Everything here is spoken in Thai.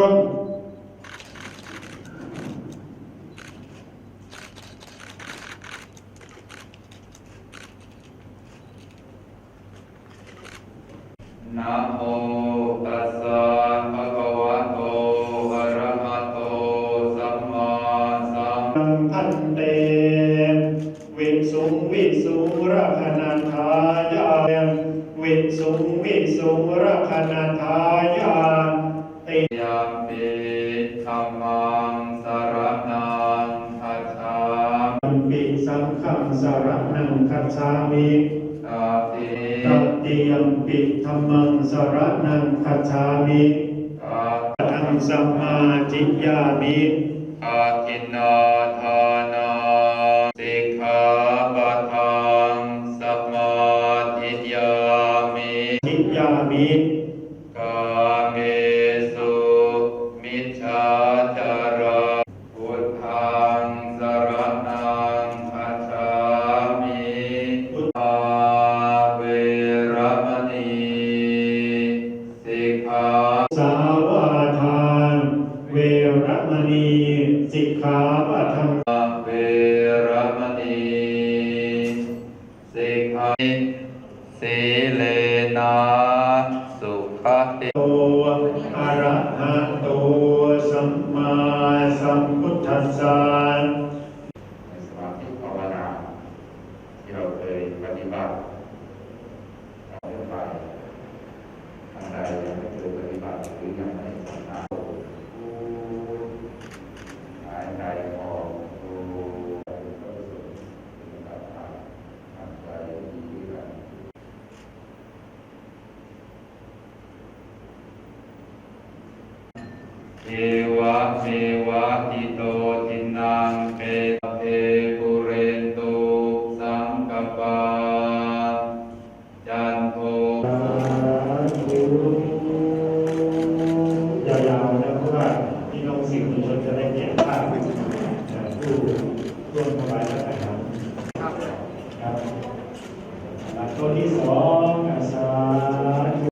ร่นนะโมตัสสะะควะโตอะระหะโตสัมมาสัมพันเตวิสุงวิสุระพนัทายาวสุงวิสุรคพนาทา มิยัมปิสังฆังสารนังคัจฉามิตาติตัตติยัมปิธัมมังสารนังคัจฉามิตาตังสัมมาจิยามิอาทินนาทานาสิกขาปะทังสมาธิยามิจิยามิกา มณีสิกขาปะทังเวรมณีสิกขาสีเลนะสุขติโตอะระหะโตสัมมาสัมพุทธัสสะในสมาธิภาวนาที่เราเคยปฏิบัติเราไปทางใดยังไม่เคยปฏิบัติหรือยังไม่ชำ เอวะเมวะอิโตทินังเปเทปุเรนตุสังกปาจันโทยาวๆนะเพราะว่าพี่น้องสื่อมวลชนจะได้เก็บภาพผู้ร่วมถวายพระทหารครับหลักตัวที่สอง